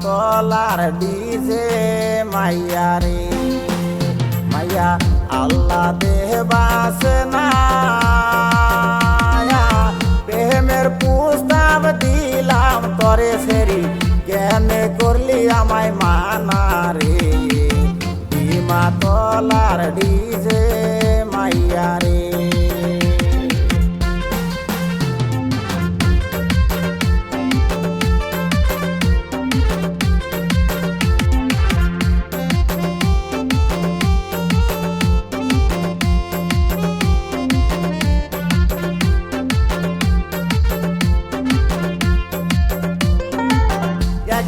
তলার ডিজে মাইয়া রে। মাইয়া, আল্লাহ দেহ বাসে না। প্রেমের প্রস্তাব দিলাম তরে সেরি জ্ঞানে করলি আমায় মানা রে। ডিমা তলার ডিজে মাইয়া রে।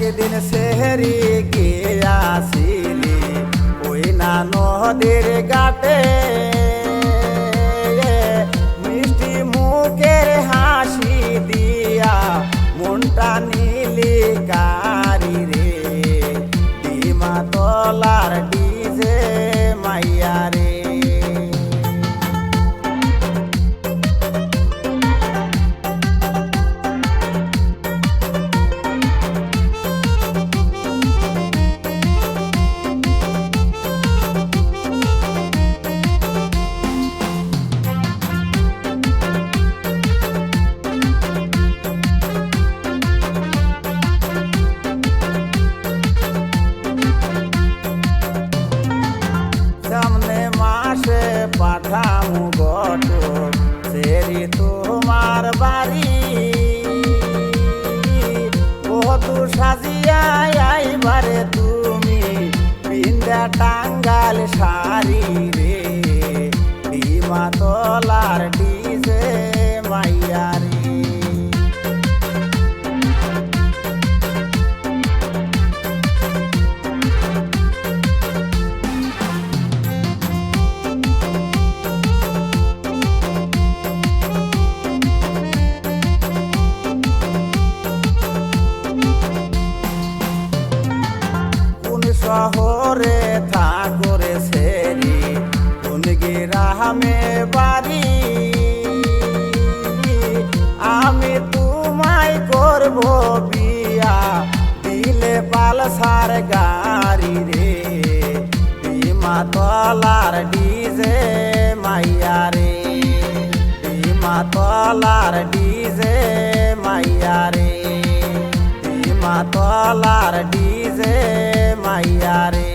একদিন সেহরি গিয়াছিলি ওই না নদীর ঘাটে। মিষ্টি মুখের হাসি দিয়া মনটা পাঠামু গট সেরি তোমার বাড়ি। বহু সাজিয়া আইবারে তুমি পিন্দা টাঙ্গাল শাড়ি রে। বিমা তলার শহরে থাকরে সেরি কোন গ্রামে বাড়ি। আমি তোমায় করব বিয়া। দিলে পালসার গাড়ি রে। বিমা তলার ডিজে মাইয়া রে। বিমা তলার ডিজে মাইয়া রে। ডিমা তলার ডিজে মাইয়া